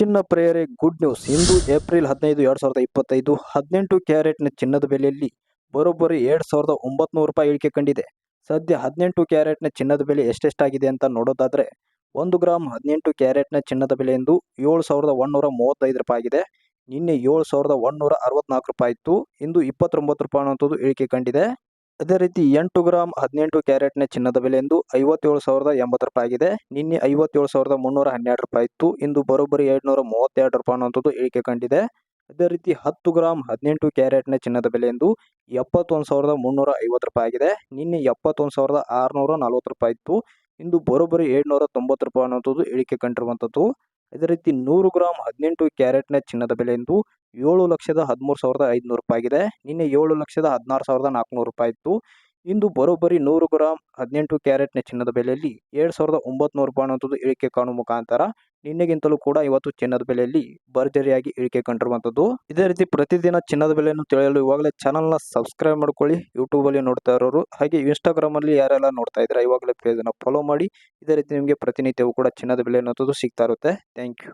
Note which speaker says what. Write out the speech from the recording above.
Speaker 1: ಚಿನ್ನ ಪ್ರೇರೆ good news ಇಂದು ಏಪ್ರಿಲ್ ಹದಿನೈದು, ಎರಡು ಸಾವಿರದ ಇಪ್ಪತ್ತೈದು, ಹದಿನೆಂಟು ಕ್ಯಾರೆಟ್ನ ಚಿನ್ನದ ಬೆಲೆಯಲ್ಲಿ ಬರೋಬ್ಬರಿ ಎರಡು ಸಾವಿರದ ಒಂಬತ್ನೂರು ರೂಪಾಯಿ ಇಳಿಕೆ ಕಂಡಿದೆ. ಸದ್ಯ ಹದಿನೆಂಟು ಕ್ಯಾರೆಟ್ನ ಚಿನ್ನದ ಬೆಲೆ ಎಷ್ಟೆಷ್ಟಾಗಿದೆ ಅಂತ ನೋಡೋದಾದರೆ, ಒಂದು ಗ್ರಾಮ್ ಹದಿನೆಂಟು ಕ್ಯಾರೆಟ್ನ ಚಿನ್ನದ ಬೆಲೆ ಎಂದು ಏಳು ಸಾವಿರದ ಒಂದುನೂರ ಮೂವತ್ತೈದು ರೂಪಾಯಿ ಆಗಿದೆ. ನಿನ್ನೆ ಏಳು ಸಾವಿರದ ಒಂದುನೂರ ಅರವತ್ನಾಲ್ಕು ರೂಪಾಯಿ ಇತ್ತು. ಇಂದು ಇಪ್ಪತ್ತೊಂಬತ್ತು ರೂಪಾಯಿ ಅನ್ನೋಂಥದ್ದು ಇಳಿಕೆ ಕಂಡಿದೆ. ಅದೇ ರೀತಿ ಎಂಟು ಗ್ರಾಮ್ ಹದಿನೆಂಟು ಕ್ಯಾರೆಟ್ನ ಚಿನ್ನದ ಬೆಲೆ ಎಂದು ಐವತ್ತೇಳು ಸಾವಿರದ ಎಂಬತ್ತು ರೂಪಾಯಿ ಆಗಿದೆ. ನಿನ್ನೆ ಐವತ್ತೇಳು ಸಾವಿರದ ಮುನ್ನೂರ ಹನ್ನೆರಡು ರೂಪಾಯಿ ಇತ್ತು. ಇಂದು ಬರೋಬ್ಬರಿ ಎರಡುನೂರ ಮೂವತ್ತೆರಡು ರೂಪಾಯಿ ಅನ್ನುವಂಥದ್ದು ಇಳಿಕೆ ಕಂಡಿದೆ. ಅದೇ ರೀತಿ ಹತ್ತು ಗ್ರಾಮ್ ಹದಿನೆಂಟು ಕ್ಯಾರೆಟ್ನ ಚಿನ್ನದ ಬೆಲೆ ಎಂದು ಎಪ್ಪತ್ತೊಂದು ಸಾವಿರದ ಮುನ್ನೂರ ಐವತ್ತು ರೂಪಾಯಿ ಆಗಿದೆ. ನಿನ್ನೆ ಎಪ್ಪತ್ತೊಂದು ಸಾವಿರದ ಆರುನೂರ ನಲ್ವತ್ತು ರೂಪಾಯಿ ಇತ್ತು. ಇಂದು ಬರೋಬ್ಬರಿ ಏಳ್ನೂರ ತೊಂಬತ್ತು ರೂಪಾಯಿ ಅನ್ನುವಂಥದ್ದು ಇಳಿಕೆ ಕಂಡಿರುವಂಥದ್ದು. ಅದೇ ರೀತಿ ನೂರು ಗ್ರಾಮ್ ಹದಿನೆಂಟು ಕ್ಯಾರೆಟ್ನ ಚಿನ್ನದ ಬೆಲೆ ಎಂದು ಏಳು ಲಕ್ಷದ ಹದಿಮೂರು ಸಾವಿರದ ಐದುನೂರು ರೂಪಾಯಿ ಆಗಿದೆ ನಿನ್ನೆ ಏಳು ಲಕ್ಷದ ಹದಿನಾರು ಸಾವಿರದ ನಾಲ್ಕುನೂರು ರೂಪಾಯಿ ಇತ್ತು. ಇಂದು ಬರೋಬ್ಬರಿ ನೂರು ಗ್ರಾಮ್ ಹದಿನೆಂಟು ಕ್ಯಾರೆಟ್ನ ಚಿನ್ನದ ಬೆಲೆಯಲ್ಲಿ ಎರಡು ಸಾವಿರದ ಒಂಬತ್ನೂರು ರೂಪಾಯಿ ಅನ್ನುವಂಥದ್ದು ಇಳಿಕೆ ಕಾಣುವ ಮುಖಾಂತರ ನಿನ್ನೆಗಿಂತಲೂ ಕೂಡ ಇವತ್ತು ಚಿನ್ನದ ಬೆಲೆಯಲ್ಲಿ ಭರ್ಜರಿಯಾಗಿ ಇಳಿಕೆ ಕಂಡಿರುವಂಥದ್ದು. ಇದೇ ರೀತಿ ಪ್ರತಿದಿನ ಚಿನ್ನದ ಬೆಲೆಯನ್ನು ತಿಳಿಯಲು ಇವಾಗಲೇ ಚಾನಲ್ನ ಸಬ್ಸ್ಕ್ರೈಬ್ ಮಾಡ್ಕೊಳ್ಳಿ. ಯೂಟ್ಯೂಬಲ್ಲಿ ನೋಡ್ತಾ ಇರೋರು, ಹಾಗೆ ಇನ್ಸ್ಟಾಗ್ರಾಮಲ್ಲಿ ಯಾರೆಲ್ಲ ನೋಡ್ತಾ ಇದ್ದಾರೆ, ಇವಾಗಲೇ ಪೇಜನ್ನು ಫಾಲೋ ಮಾಡಿ. ಇದೇ ರೀತಿ ನಿಮಗೆ ಪ್ರತಿನಿತ್ಯವೂ ಕೂಡ ಚಿನ್ನದ ಬೆಲೆ ಅನ್ನೋದು ಸಿಗ್ತಾ ಇರುತ್ತೆ. Thank you